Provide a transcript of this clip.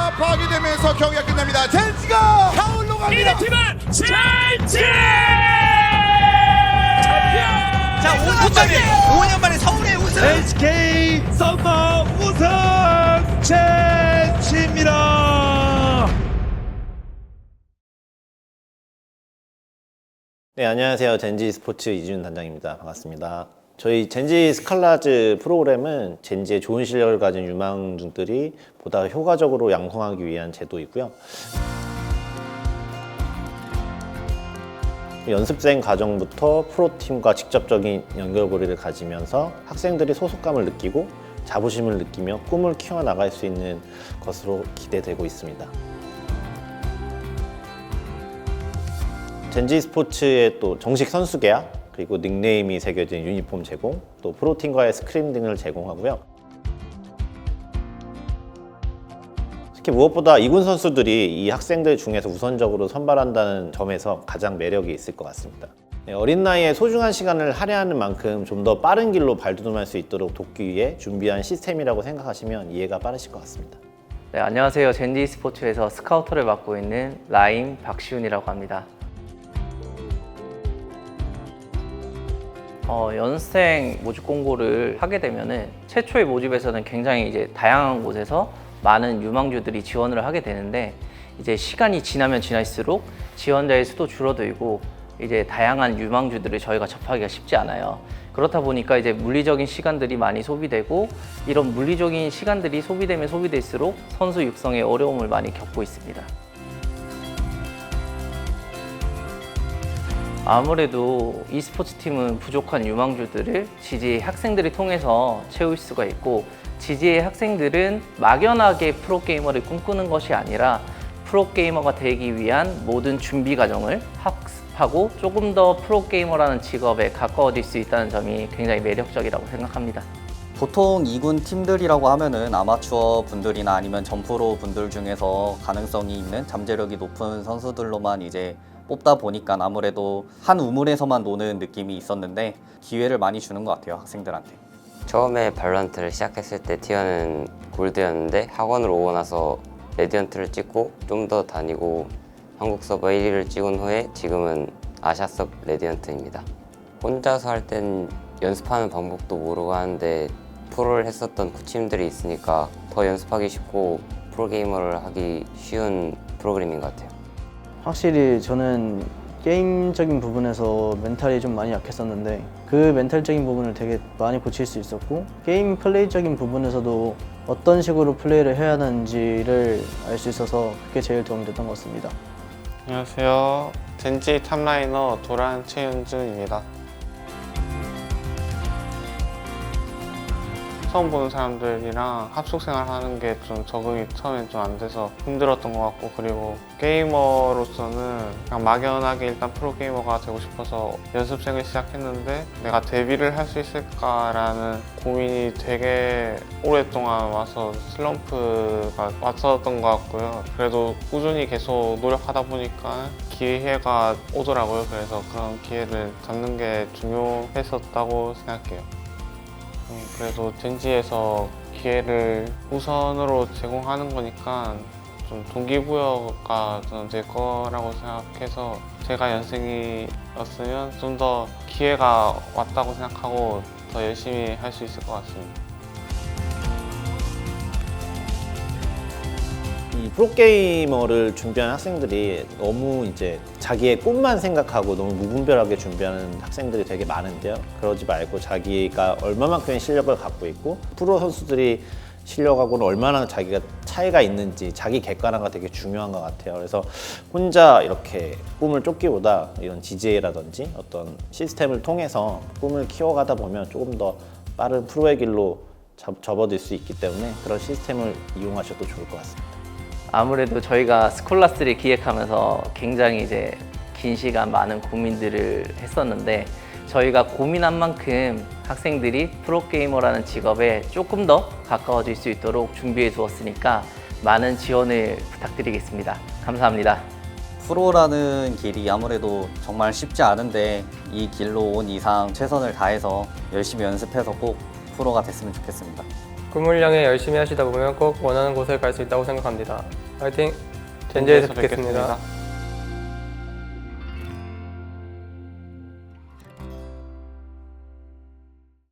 자 파괴되면서 경기가 끝납니다. 젠지가 타올로 갑니다. 팀은 젠지! 자, 5년 만에 5년 만에 서울의 우승. SK 썸머 우승 젠지입니다. 네, 안녕하세요. 젠지 스포츠 이준 단장입니다. 반갑습니다. 저희 젠지 스칼라즈 프로그램은 젠지의 좋은 실력을 가진 유망주들이 보다 효과적으로 양성하기 위한 제도이고요. 연습생 과정부터 프로팀과 직접적인 연결고리를 가지면서 학생들이 소속감을 느끼고 자부심을 느끼며 꿈을 키워나갈 수 있는 것으로 기대되고 있습니다. 젠지 스포츠의 또 정식 선수 계약 그리고 닉네임이 새겨진 유니폼 제공 또 프로팀과의 스크림 등을 제공하고요. 특히 무엇보다 이군 선수들이 이 학생들 중에서 우선적으로 선발한다는 점에서 가장 매력이 있을 것 같습니다. 네, 어린 나이에 소중한 시간을 할애하는 만큼 좀 더 빠른 길로 발돋움할 수 있도록 돕기 위해 준비한 시스템이라고 생각하시면 이해가 빠르실 것 같습니다. 네, 안녕하세요. 젠지 스포츠에서 스카우터를 맡고 있는 라임 박시훈이라고 합니다. 어, 연생 모집 공고를 하게 되면은 최초의 모집에서는 굉장히 이제 다양한 곳에서 많은 유망주들이 지원을 하게 되는데 이제 시간이 지나면 지날수록 지원자의 수도 줄어들고 이제 다양한 유망주들을 저희가 접하기가 쉽지 않아요. 그렇다 보니까 이제 물리적인 시간들이 많이 소비되고 이런 물리적인 시간들이 소비되면 소비될수록 선수 육성에 어려움을 많이 겪고 있습니다. 아무래도 e스포츠 팀은 부족한 유망주들을 지지의 학생들이 통해서 채울 수가 있고 지지의 학생들은 막연하게 프로게이머를 꿈꾸는 것이 아니라 프로게이머가 되기 위한 모든 준비 과정을 학습하고 조금 더 프로게이머라는 직업에 가까워질 수 있다는 점이 굉장히 매력적이라고 생각합니다. 보통 2군 팀들이라고 하면은 아마추어 분들이나 아니면 점프로 분들 중에서 가능성이 있는 잠재력이 높은 선수들로만 이제 뽑다 보니까 아무래도 한 우물에서만 노는 느낌이 있었는데 기회를 많이 주는 것 같아요 학생들한테. 처음에 발란트를 시작했을 때 티어는 골드였는데 학원을 오고 나서 레디언트를 찍고 좀 더 다니고 한국 서버 1위를 찍은 후에 지금은 아시아섭 레디언트입니다. 혼자서 할 땐 연습하는 방법도 모르고 하는데 프로를 했었던 코치님들이 있으니까 더 연습하기 쉽고 프로게이머를 하기 쉬운 프로그램인 것 같아요. 확실히 저는 게임적인 부분에서 멘탈이 좀 많이 약했었는데 그 멘탈적인 부분을 되게 많이 고칠 수 있었고 게임 플레이적인 부분에서도 어떤 식으로 플레이를 해야 하는지를 알 수 있어서 그게 제일 도움이 됐던 것 같습니다. 안녕하세요. 젠지 탑라이너 도란 최윤준입니다. 처음 보는 사람들이랑 합숙 생활하는 게 좀 적응이 처음엔 좀 안 돼서 힘들었던 것 같고 그리고 게이머로서는 그냥 막연하게 일단 프로게이머가 되고 싶어서 연습생을 시작했는데 내가 데뷔를 할 수 있을까라는 고민이 되게 오랫동안 와서 슬럼프가 왔었던 것 같고요. 그래도 꾸준히 계속 노력하다 보니까 기회가 오더라고요. 그래서 그런 기회를 잡는 게 중요했었다고 생각해요. 음, 그래도 젠지에서 기회를 우선으로 제공하는 거니까 좀 동기부여가 될 거라고 생각해서 제가 연생이었으면 좀 더 기회가 왔다고 생각하고 더 열심히 할 수 있을 것 같습니다. 프로게이머를 준비하는 학생들이 너무 이제 자기의 꿈만 생각하고 너무 무분별하게 준비하는 학생들이 되게 많은데요. 그러지 말고 자기가 얼마만큼의 실력을 갖고 있고 프로 선수들이 실력하고는 얼마나 자기가 차이가 있는지 자기 객관화가 되게 중요한 것 같아요. 그래서 혼자 이렇게 꿈을 쫓기보다 이런 GJ라든지 어떤 시스템을 통해서 꿈을 키워가다 보면 조금 더 빠른 프로의 길로 접- 접어들 수 있기 때문에 그런 시스템을 이용하셔도 좋을 것 같습니다. 아무래도 저희가 스콜라스를 기획하면서 굉장히 이제 긴 시간 많은 고민들을 했었는데 저희가 고민한 만큼 학생들이 프로게이머라는 직업에 조금 더 가까워질 수 있도록 준비해 두었으니까 많은 지원을 부탁드리겠습니다. 감사합니다. 프로라는 길이 아무래도 정말 쉽지 않은데 이 길로 온 이상 최선을 다해서 열심히 연습해서 꼭 프로가 됐으면 좋겠습니다. 꿈을 향해 열심히 하시다 보면 꼭 원하는 곳에 갈 수 있다고 생각합니다. 화이팅! 젠제에서 뵙겠습니다.